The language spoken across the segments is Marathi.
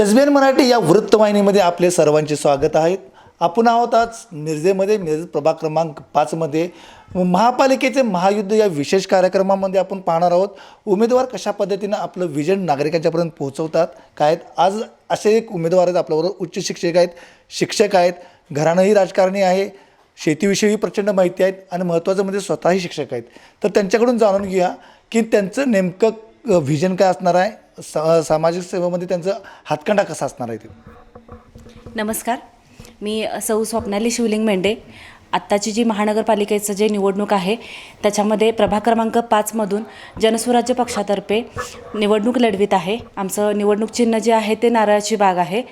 एस बी एन मराठी या वृत्तवाहिनीमध्ये आपले सर्वांचे स्वागत आहे. आपण आहोत आज मिरजेमध्ये मिरज प्रभाग क्रमांक पाचमध्ये महापालिकेचे महायुद्ध या विशेष कार्यक्रमामध्ये आपण पाहणार आहोत. उमेदवार कशा पद्धतीनं आपलं विजन नागरिकांच्यापर्यंत पोहोचवतात काय आहेत? आज असे एक उमेदवार आहेत आपल्याबरोबर उच्च शिक्षक आहेत शिक्षक आहेत घराणंही राजकारणी आहे शेतीविषयी प्रचंड माहिती आहेत आणि महत्त्वाचं म्हणजे स्वतःही शिक्षक आहेत. तर त्यांच्याकडून जाणून घेऊया की त्यांचं नेमकं व्हिजन काय असणार आहे? सा सामाजिक सेवेमध्ये त्यांचा हातकंडा कसा असणार आहे ते? नमस्कार. मी सौ स्वप्नाली शिवलिंग मेंढे. आत्ताची जी महानगरपालिकेचं जे निवडणूक आहे त्याच्यामध्ये प्रभाग क्रमांक पाचमधून जनस्वराज्य पक्षातर्फे निवडणूक लढवित आहे. आमचं निवडणूक चिन्ह जे आहे ते नारळाची बाग आहे.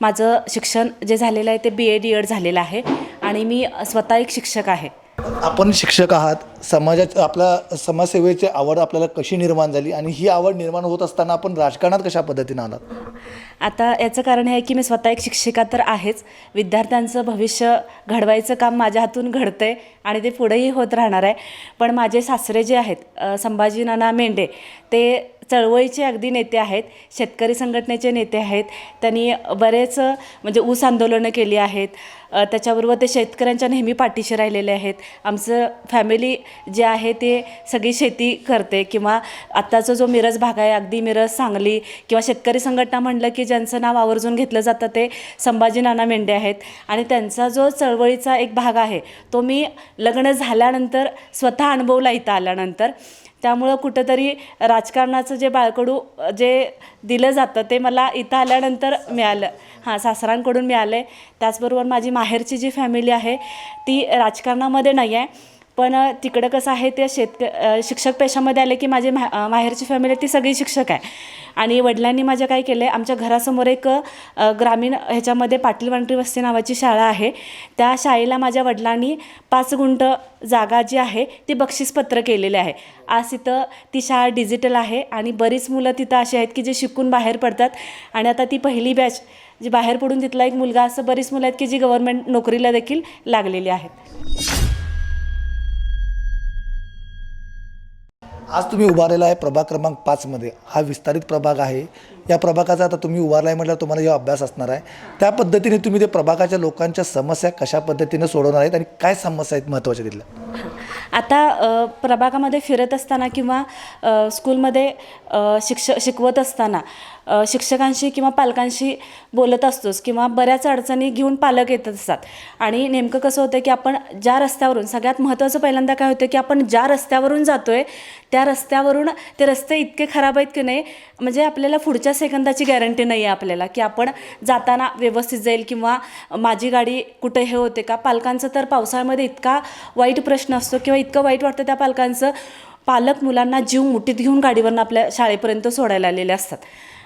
माझं शिक्षण जे झालेलं आहे ते बी ए डी एड झालेलं आहे. आणि मी स्वतः एक शिक्षक आहे. आपण शिक्षक आहात समाजात आपल्या समाजसेवेची आवड आपल्याला कशी निर्माण झाली आणि ही आवड निर्माण होत असताना आपण राजकारणात कशा पद्धतीनं आलात? आता याचं कारण हे आहे की मी स्वतः एक शिक्षिका तर आहेच. विद्यार्थ्यांचं भविष्य घडवायचं काम माझ्या हातून घडतं आहे आणि ते पुढेही होत राहणार आहे. पण माझे सासरे जे आहेत संभाजी नाना मेंढे ते चळवळीचे अगदी नेते आहेत शेतकरी संघटनेचे नेते आहेत. त्यांनी बरेच म्हणजे ऊस आंदोलनं केली आहेत. त्याच्याबरोबर ते शेतकऱ्यांच्या नेहमी पाठीशी राहिलेले आहेत. आमचं फॅमिली जे आहे ते सगळी शेती करते किंवा आत्ताचा जो मिरज भाग आहे अगदी मिरज सांगली किंवा शेतकरी संघटना म्हणलं की ज्यांचं नाव आवर्जून घेतलं जातं ते संभाजी नाना मेंढे आहेत. आणि त्यांचा जो चळवळीचा एक भाग आहे तो मी लग्न झाल्यानंतर स्वतः अनुभवला इथं आल्यानंतर. त्यामुळं कुठंतरी राजकारणाचं जे बाळकडू जे दिलं जातं ते मला इथं आल्यानंतर मिळालं. हां सासरांकडून मिळालं आहे त्याचबरोबर माझी माहेरची जी फॅमिली आहे ती राजकारणामध्ये नाही आहे पण तिकडं कसं आहे ते शेतक शिक्षक पेशामध्ये आले की माझे मा माहेरची फॅमिली ती सगळी शिक्षक आहे. आणि वडिलांनी माझ्या काय केलं आहे आमच्या घरासमोर एक ग्रामीण ह्याच्यामध्ये पाटील वांटरी वस्ती नावाची शाळा आहे. त्या शाळेला माझ्या वडिलांनी पाच गुंठ जागा जी आहे ती बक्षीसपत्र केलेले आहे. आज तिथं ती शाळा डिजिटल आहे आणि बरीच मुलं तिथं अशी आहेत की जे शिकून बाहेर पडतात. आणि आता ती पहिली बॅच जी बाहेर पडून तिथला एक मुलगा असं बरीच मुलं आहेत की जी गव्हर्नमेंट नोकरीला देखील लागलेली आहेत. आज तुम्ही उभारलेला आहे प्रभाग क्रमांक पाचमध्ये हा विस्तारित प्रभाग आहे. या प्रभागाचा आता तुम्ही उभारला आहे म्हटल्यावर तुम्हाला जो अभ्यास असणार आहे. त्या पद्धतीने तुम्ही ते प्रभागाच्या लोकांच्या समस्या कशा पद्धतीने सोडवणार आहेत आणि काय समस्या आहेत महत्त्वाच्या तिथल्या? आता प्रभागामध्ये फिरत असताना किंवा स्कूलमध्ये शिक्ष शिकवत असताना शिक्षकांशी किंवा पालकांशी बोलत असतोच किंवा बऱ्याच अडचणी घेऊन पालक येत असतात. आणि नेमकं कसं होतं की आपण ज्या रस्त्यावरून सगळ्यात महत्त्वाचं पहिल्यांदा काय होतं की आपण ज्या रस्त्यावरून जातो आहे त्या रस्त्यावरून ते रस्ते इतके खराब आहेत की नाही म्हणजे आपल्याला पुढच्या सेकंदाची गॅरंटी नाही आहे आपल्याला की आपण जाताना व्यवस्थित जाईल किंवा माझी गाडी कुठे हे होते का? पालकांचं तर पावसाळ्यामध्ये इतका वाईट प्रश्न असतो किंवा इतकं वाईट वाटतं त्या पालकांचं. पालक मुलांना जीव मुठीत घेऊन गाडीवरनं आपल्या शाळेपर्यंत सोडायला आलेले असतात.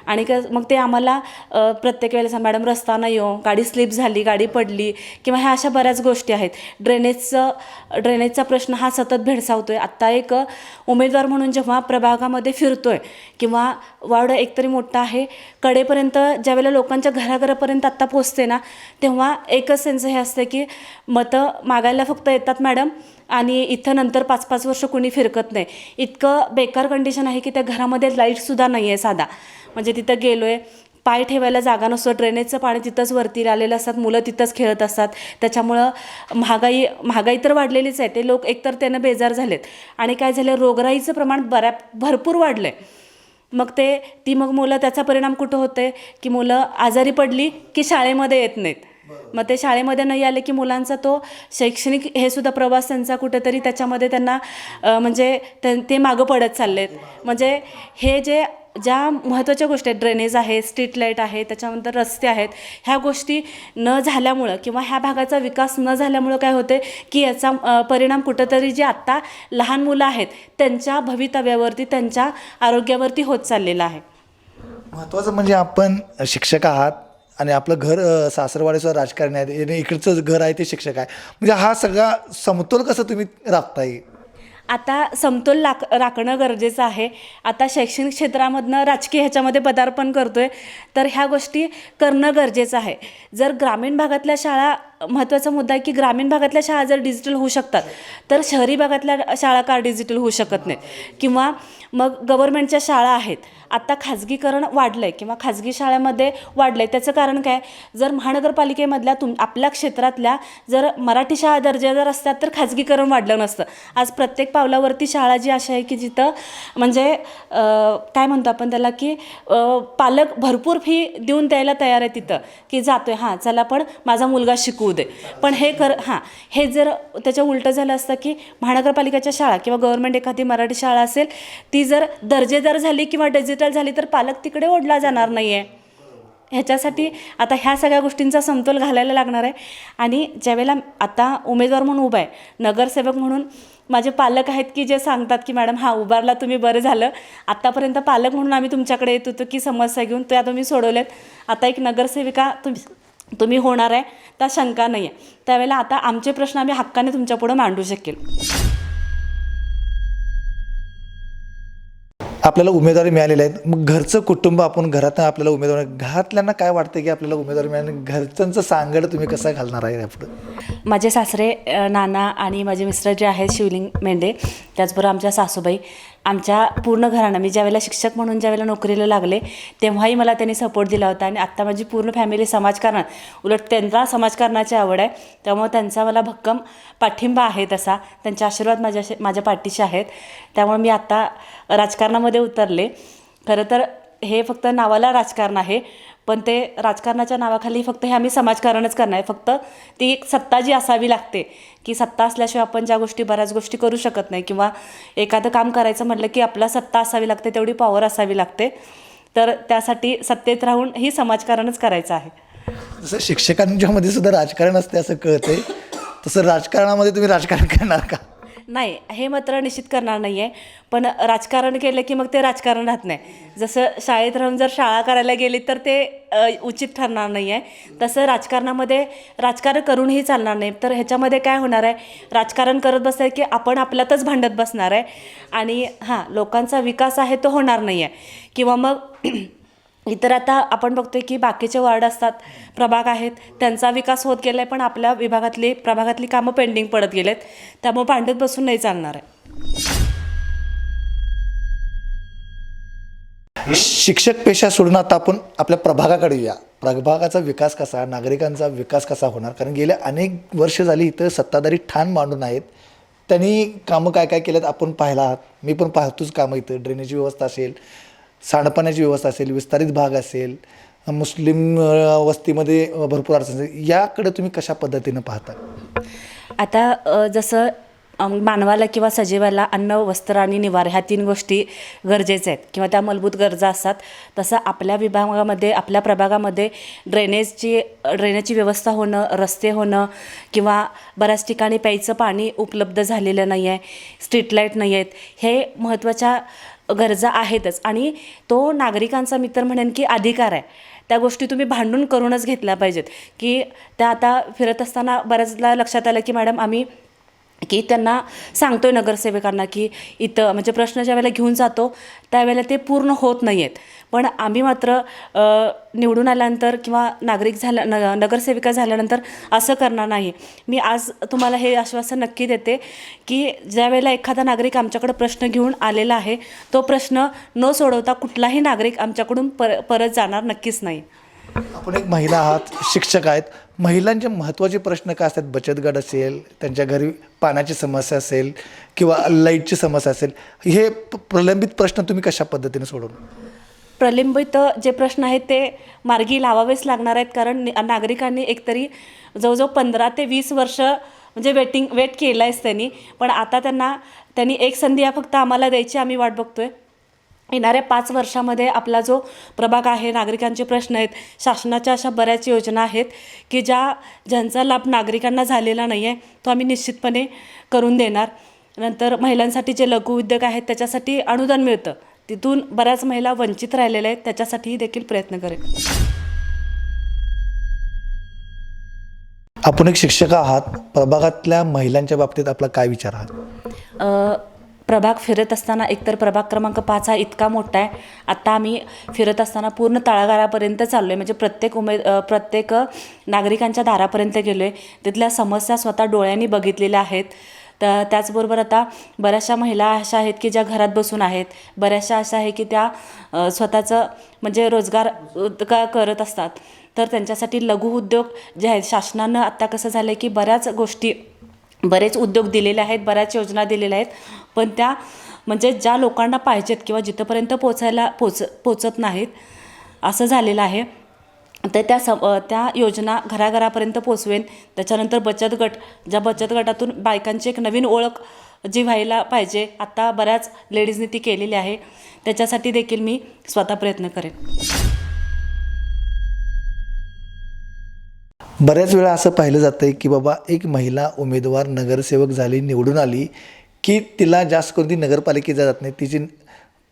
आणि क मग ते आम्हाला प्रत्येक वेळेस मॅडम रस्ता नाही हो गाडी स्लिप झाली गाडी पडली किंवा ह्या अशा बऱ्याच गोष्टी आहेत. ड्रेनेजचं ड्रेनेजचा प्रश्न हा सतत भेडसावतो आहे आत्ता एक उमेदवार म्हणून जेव्हा प्रभागामध्ये फिरतो आहे किंवा वार्ड एकतरी मोठा आहे कडेपर्यंत ज्यावेळेला लोकांच्या घराघरापर्यंत आत्ता पोचते ना तेव्हा एकच त्यांचं हे असतं की मतं मागायला फक्त येतात मॅडम आणि इथं नंतर पाच पाच वर्ष कोणी फिरकत नाही. इतकं बेकार कंडिशन आहे की त्या घरामध्ये लाईटसुद्धा नाही आहे साधा. म्हणजे तिथं गेलो आहे पाय ठेवायला जागा नसतो ड्रेनेजचं पाणी तिथंच वरती आलेलं असतात मुलं तिथंच खेळत असतात. त्याच्यामुळं महागाई महागाई तर वाढलेलीच आहे ते लोक एकतर त्यानं बेजार झालेत. आणि काय झालं रोगराईचं प्रमाण बऱ्या भरपूर वाढलं आहे मग ते ती मग मुलं त्याचा परिणाम कुठं होते की मुलं आजारी पडली की शाळेमध्ये येत नाहीत. मग ते शाळेमध्ये नाही आले की मुलांचा तो शैक्षणिक हे सुद्धा प्रवास त्यांचा कुठेतरी त्याच्यामध्ये त्यांना म्हणजे ते मागं पडत चाललेत. म्हणजे हे जे ज्या महत्त्वाच्या गोष्टी आहेत ड्रेनेज आहे स्ट्रीट लाइट आहे त्याच्यानंतर रस्ते आहेत ह्या गोष्टी न झाल्यामुळं किंवा ह्या भागाचा विकास न झाल्यामुळं काय होते की याचा परिणाम कुठंतरी जे आत्ता लहान मुलं आहेत त्यांच्या भवितव्यावरती त्यांच्या आरोग्यावरती होत चाललेला आहे. महत्त्वाचं म्हणजे आपण शिक्षक आहात आणि आपलं घर सासरवाडीचं राजकारणी आहे इकडचं घर आहे ते शिक्षक आहे. म्हणजे हा सगळा समतोल कसं तुम्ही राखता येईल आता समतोल लाक राखणं गरजेचं आहे. आता शैक्षणिक क्षेत्रामधनं राजकीय ह्याच्यामध्ये पदार्पण करतो आहे तर ह्या गोष्टी करणं गरजेचं आहे. जर ग्रामीण भागातल्या शाळा महत्त्वाचा मुद्दा आहे की ग्रामीण भागातल्या शाळा जर डिजिटल होऊ शकतात तर शहरी भागातल्या शाळा का डिजिटल होऊ शकत नाहीत? किंवा मग गव्हर्मेंटच्या शाळा आहेत आत्ता खाजगीकरण वाढलं आहे किंवा खाजगी शाळेमध्ये वाढलं आहे त्याचं कारण काय? जर महानगरपालिकेमधल्या तुम आपल्या क्षेत्रातल्या जर मराठी शाळा दर्जेदार असतात तर खाजगीकरण वाढलं नसतं. आज प्रत्येक पावलावरती शाळा जी अशी आहे की जिथं म्हणजे काय म्हणतो आपण त्याला की पालक भरपूर फी देऊन द्यायला तयार आहे तिथं की जातोय हां चला पण माझा मुलगा शिकू. होऊ दे. पण हे कर हां हे जर त्याच्या उलटं झालं असतं की महानगरपालिकेच्या शाळा किंवा गव्हर्नमेंट एखादी मराठी शाळा असेल ती जर दर्जेदार झाली किंवा डिजिटल झाली तर पालक तिकडे ओढला जाणार नाही आहे ह्याच्यासाठी आता ह्या सगळ्या गोष्टींचा समतोल घालायला लागणार आहे. आणि ज्यावेळेला आता उमेदवार म्हणून उभा आहे नगरसेवक म्हणून माझे पालक आहेत की जे सांगतात की मॅडम हा उभारला तुम्ही बरं झालं. आत्तापर्यंत पालक म्हणून आम्ही तुमच्याकडे येत होतो की समस्या घेऊन त्या तुम्ही सोडवल्यात. आता एक नगरसेविका तुम्ही तुम्ही होणार आहे त्या शंका नाही आहे त्यावेळेला आता आमचे प्रश्न आम्ही हक्काने तुमच्यापुढं मांडू शकेल. आपल्याला उमेदवारी मिळालेली आहेत. मग घरचं कुटुंब आपण घरात आपल्याला उमेदवारी घरातल्यांना काय वाटतं की आपल्याला उमेदवारी मिळाली घरच्यांचं सांगड तुम्ही कसं घालणार आहे यापुढं? माझे सासरे नाना आणि माझे मिस्टर जे आहेत शिवलिंग मेंढे त्याचबरोबर आमच्या सासूबाई आमच्या पूर्ण घराणं मी ज्यावेळेला शिक्षक म्हणून ज्यावेळेला नोकरीला लागले तेव्हाही मला त्यांनी सपोर्ट दिला होता आणि आत्ता माझी पूर्ण फॅमिली समाजकारण उलट त्यांना समाजकारणाची आवड आहे त्यामुळे त्यांचा मला भक्कम पाठिंबा आहे तसा. त्यांचे आशीर्वाद माझ्या माझ्या पाठीशी आहेत. त्यामुळे मी आत्ता राजकारणामध्ये उतरले. खरं तर हे फक्त नावाला राजकारण आहे पण ते राजकारणाच्या नावाखाली फक्त हे आम्ही समाजकारणच करणार आहे. फक्त ती एक सत्ता जी असावी लागते की सत्ता असल्याशिवाय आपण ज्या गोष्टी बऱ्याच गोष्टी करू शकत नाही किंवा एखादं काम करायचं म्हटलं की आपला सत्ता असावी लागते तेवढी पॉवर असावी लागते तर त्यासाठी सत्तेत राहून ही समाजकारणच करायचं आहे. जसं शिक्षकांच्यामध्ये सुद्धा राजकारण असते असं कळते तसं राजकारणामध्ये तुम्ही राजकारण करणार का? नाही हे मात्र निश्चित करणार नाही आहे पण राजकारण केलं की मग ते राजकारण राहत नाही. जसं शाळेत राहून जर शाळा करायला गेली तर ते उचित ठरणार नाही आहे तसं राजकारणामध्ये राजकारण करूनही चालणार नाही. तर ह्याच्यामध्ये काय होणार आहे? राजकारण करत बसलं की आपण आपल्यातच भांडत बसणार आहे. आणि हां लोकांचा विकास आहे तो होणार नाही आहे किंवा मग इतर आता आपण बघतोय की बाकीचे वार्ड असतात प्रभाग आहेत त्यांचा विकास होत गेला आहे पण आपल्या विभागातली प्रभागातली कामं पेंडिंग पडत गेलेत. त्यामुळे भांडत बसून नाही चालणार आहे. शिक्षक पेशा सोडून आता आपण आपल्या प्रभागाकडे येऊया प्रभागाचा विकास कसा नागरिकांचा विकास कसा होणार? कारण गेल्या अनेक वर्ष झाली इथं सत्ताधारी ठाण मांडून आहेत. त्यांनी कामं काय काय केल्यात आपण पाहिला आहात मी पण पाहतोच कामं इथं. ड्रेनेजची व्यवस्था असेल सांडपाण्याची व्यवस्था असेल विस्तारित भाग असेल मुस्लिम वस्तीमध्ये भरपूर अडचण असेल याकडे तुम्ही कशा पद्धतीनं पाहता? आता जसं मानवाला किंवा सजीवाला अन्न वस्त्र आणि निवार ह्या तीन गोष्टी गरजेच्या आहेत किंवा त्या मूलभूत गरजा असतात. तसं आपल्या विभागामध्ये आपल्या प्रभागामध्ये ड्रेनेजची ड्रेनेजची व्यवस्था होणं रस्ते होणं किंवा बऱ्याच ठिकाणी प्यायचं पाणी उपलब्ध झालेलं नाही आहे स्ट्रीट लाइट नाही आहेत हे महत्त्वाच्या गरजा आहेतच. आणि तो नागरिकांचा मित्र म्हणेन की अधिकार आहे. त्या गोष्टी तुम्ही भांडून करूनच घेतल्या पाहिजेत. की त्या आता फिरत असताना बऱ्याचदा लक्षात आलं की मॅडम आम्ही की त्यांना सांगतो आहे नगरसेवकांना की इथं म्हणजे प्रश्न ज्या वेळेला घेऊन जातो त्यावेळेला ते पूर्ण होत नाही आहेत पण आम्ही मात्र निवडून आल्यानंतर किंवा नागरिक झाल्या न नगरसेविका झाल्यानंतर असं करणार नाही. मी आज तुम्हाला हे आश्वासन नक्की देते की ज्या वेळेला एखादा नागरिक आमच्याकडे प्रश्न घेऊन आलेला आहे तो प्रश्न न सोडवता कुठलाही नागरिक आमच्याकडून पर परत जाणार नक्कीच नाही. आपण एक महिला आहात शिक्षक आहेत. महिलांचे महत्त्वाचे प्रश्न काय असतात? बचत गट असेल त्यांच्या घरी पाण्याची समस्या असेल किंवा लाईटची समस्या असेल हे प्रलंबित प्रश्न तुम्ही कशा पद्धतीने सोडवणार? प्रलंबित जे प्रश्न आहेत ते मार्गी लावावेच लागणार आहेत कारण नागरिकांनी एकतरी जवळजवळ पंधरा ते वीस वर्ष म्हणजे वेटिंग वेट केलं आहेच त्यांनी. पण आता त्यांना त्यांनी एक संधी फक्त आम्हाला द्यायची आम्ही वाट बघतोय. येणाऱ्या पाच वर्षामध्ये आपला जो प्रभाग आहे नागरिकांचे प्रश्न आहेत शासनाच्या अशा बऱ्याच योजना आहेत की ज्या ज्यांचा लाभ नागरिकांना झालेला नाही आहे तो आम्ही निश्चितपणे करून देणार. नंतर महिलांसाठी जे लघु उद्योग आहेत त्याच्यासाठी अनुदान मिळतं. तिथून बऱ्याच महिला वंचित राहिलेल्या आहेत त्याच्यासाठीही देखील प्रयत्न करेल आपण एक शिक्षक आहात. प्रभागातल्या महिलांच्या बाबतीत आपला काय विचार आहात? अ, प्रभाग फिरत असताना एकतर प्रभाग क्रमांक पाच हा इतका मोठा आहे. आत्ता आम्ही फिरत असताना पूर्ण तळागाळापर्यंत चाललो आहे म्हणजे प्रत्येक उमेद प्रत्येक नागरिकांच्या दारापर्यंत गेलो आहे तिथल्या समस्या स्वतः डोळ्यांनी बघितलेल्या आहेत. तर त्याचबरोबर आता बऱ्याचशा महिला अशा आहेत की ज्या घरात बसून आहेत. बऱ्याचशा अशा आहे की त्या स्वतःचं म्हणजे रोजगार का करत असतात. तर त्यांच्यासाठी लघु उद्योग जे आहेत शासनानं आत्ता कसं झालं आहे की बऱ्याच गोष्टी बरेच उद्योग दिलेले आहेत बऱ्याच योजना दिलेल्या आहेत. पण त्या म्हणजे ज्या लोकांना पाहिजेत किंवा जिथंपर्यंत पोचायला पोच पोचत नाहीत असं झालेलं आहे. तर त्या स त्या योजना घराघरापर्यंत पोचवेन. त्याच्यानंतर बचत गट ज्या बचत गटातून बायकांची एक नवीन ओळख जी व्हायला पाहिजे आत्ता बऱ्याच लेडीजनी ती केलेली आहे. त्याच्यासाठी देखील मी स्वतः प्रयत्न करेन. बऱ्याच वेळा असं पाहिलं जातं की बाबा एक महिला उमेदवार नगरसेवक झाली निवडून आली की तिला जास्त करून ती नगरपालिकेत जात नाही तिची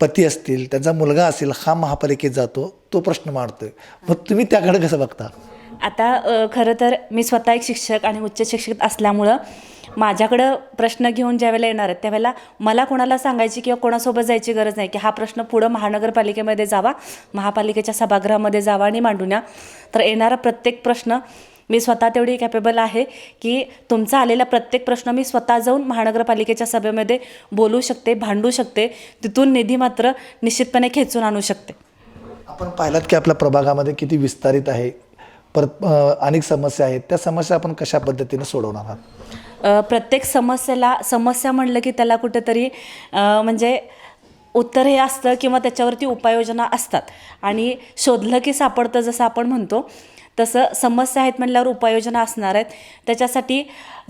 पती असतील त्यांचा मुलगा असेल हा महापालिकेत जातो तो प्रश्न मांडतोय. मग तुम्ही त्याकडे कसं बघता? आता खरं तर मी स्वतः एक शिक्षक आणि उच्च शिक्षक असल्यामुळं माझ्याकडं प्रश्न घेऊन ज्यावेळेला येणार आहेत त्यावेळेला मला कोणाला सांगायची किंवा कोणासोबत जायची गरज नाही की हा प्रश्न पुढं महानगरपालिकेमध्ये जावा महापालिकेच्या सभागृहामध्ये जावा आणि मांडून या. तर येणारा प्रत्येक प्रश्न मी स्वतः तेवढी कॅपेबल आहे की तुमचा आलेला प्रत्येक प्रश्न मी स्वतः जाऊन महानगरपालिकेच्या सभेमध्ये बोलू शकते भांडू शकते. तिथून निधी मात्र निश्चितपणे खेचून आणू शकते. आपण पाहिलात की आपल्या प्रभागामध्ये किती विस्तारित आहे. परत अनेक समस्या आहेत. त्या समस्या आपण कशा पद्धतीने सोडवणार आहात? प्रत्येक समस्येला समस्या म्हणलं की त्याला कुठंतरी म्हणजे उत्तर हे असतं किंवा त्याच्यावरती उपाययोजना असतात. आणि शोधलं की सापडतं जसं आपण म्हणतो. तसं समस्या आहेत म्हणल्यावर उपाययोजना असणार आहेत. त्याच्यासाठी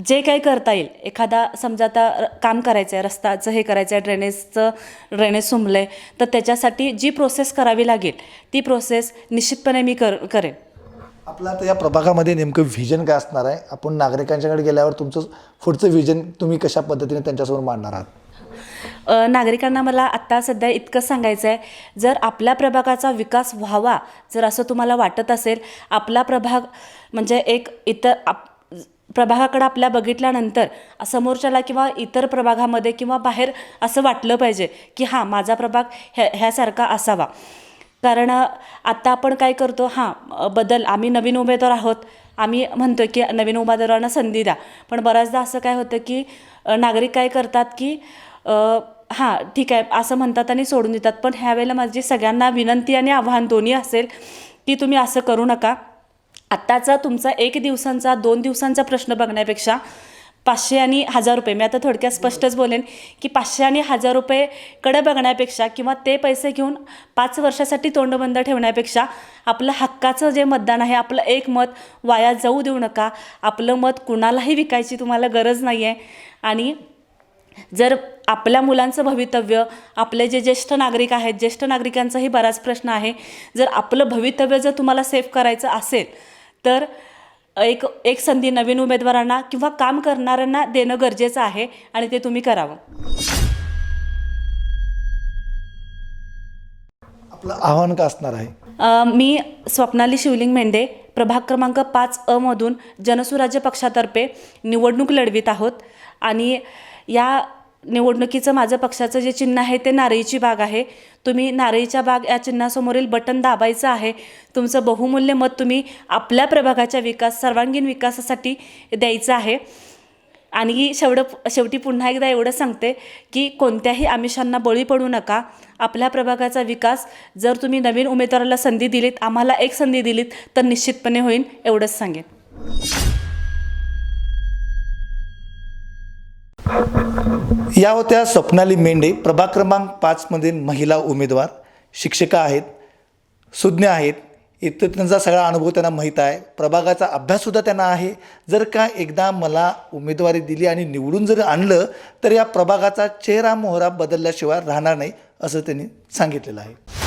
जे काही करता येईल एखादा समजा आता र- काम करायचं आहे रस्ताचं हे करायचं आहे ड्रेनेजचं ड्रेनेज सुंबलं आहे तर त्याच्यासाठी जी प्रोसेस करावी लागेल ती प्रोसेस निश्चितपणे मी कर करेन. आपलं आता या प्रभागामध्ये नेमकं व्हिजन काय असणार आहे? आपण नागरिकांच्याकडे गेल्यावर तुमचं पुढचं व्हिजन तुम्ही कशा पद्धतीने त्यांच्यासमोर मांडणार आहात? नागरिकांना मला आत्ता सध्या इतकंच सांगायचं आहे जर आपल्या प्रभागाचा विकास व्हावा जर असं तुम्हाला वाटत असेल आपला प्रभाग म्हणजे एक इतर आप प्रभागाकडे आपल्या बघितल्यानंतर समोरच्याला किंवा इतर प्रभागामध्ये किंवा बाहेर असं वाटलं पाहिजे की हां माझा प्रभाग ह्या ह्यासारखा असावा. कारण आत्ता आपण काय करतो हां बदल आम्ही नवीन उमेदवार आहोत आम्ही म्हणतो की नवीन उमेदवारांना संधी द्या. पण बऱ्याचदा असं काय होतं की नागरिक काय करतात की हां ठीक आहे. असं म्हणतात आणि सोडून देतात. पण ह्यावेळेला माझी सगळ्यांना विनंती आणि आव्हान दोन्ही असेल की तुम्ही असं करू नका. आत्ताचा तुमचा एक दिवसांचा दोन दिवसांचा प्रश्न बघण्यापेक्षा पाचशे आणि हजार रुपये. मी आता थोडक्यात स्पष्टच बोलेन की पाचशे आणि हजार रुपयेकडे बघण्यापेक्षा किंवा ते पैसे घेऊन पाच वर्षासाठी तोंडबंद ठेवण्यापेक्षा आपलं हक्काचं जे मतदान आहे आपलं एक मत वाया जाऊ देऊ नका. आपलं मत कुणालाही विकायची तुम्हाला गरज नाही आहे आणि जर आपल्या मुलांचं भवितव्य आपले जे ज्येष्ठ नागरिक आहेत ज्येष्ठ नागरिकांचाही बराच प्रश्न आहे. जर आपलं भवितव्य जर तुम्हाला सेफ करायचं असेल तर एक एक संधी नवीन उमेदवारांना किंवा काम करणाऱ्यांना देणं गरजेचं आहे आणि ते तुम्ही करावं. आपलं आव्हान का असणार आहे? मी स्वप्नाली शिवलिंग मेंढे प्रभाग क्रमांक पाच अमधून जनसुराज्य पक्षातर्फे निवडणूक लढवित आहोत. आणि या निवडणुकीचं माझं पक्षाचं जे चिन्ह आहे ते नारळीची बाग आहे. तुम्ही नारळीच्या बाग या चिन्हासमोरील बटन दाबायचं आहे. तुमचं बहुमूल्य मत तुम्ही आपल्या प्रभागाच्या विकास सर्वांगीण विकासासाठी द्यायचं आहे. आणि शेवढं शेवटी पुन्हा एकदा एवढं सांगते की कोणत्याही आमिषांना बळी पडू नका. आपल्या प्रभागाचा विकास जर तुम्ही नवीन उमेदवाराला संधी दिलीत आम्हाला एक संधी दिलीत तर निश्चितपणे होईल एवढंच सांगेन. या होत्या स्वप्नाली मेंढे. प्रभाग क्रमांक पाचमधील महिला उमेदवार शिक्षिका आहेत सुज्ञ आहेत. इथं त्यांचा सगळा अनुभव त्यांना माहीत आहे. प्रभागाचा अभ्याससुद्धा त्यांना आहे. जर का एकदा मला उमेदवारी दिली आणि निवडून जर आणलं तर या प्रभागाचा चेहरा मोहरा बदलल्याशिवाय राहणार नाही असं त्यांनी सांगितलेलं आहे.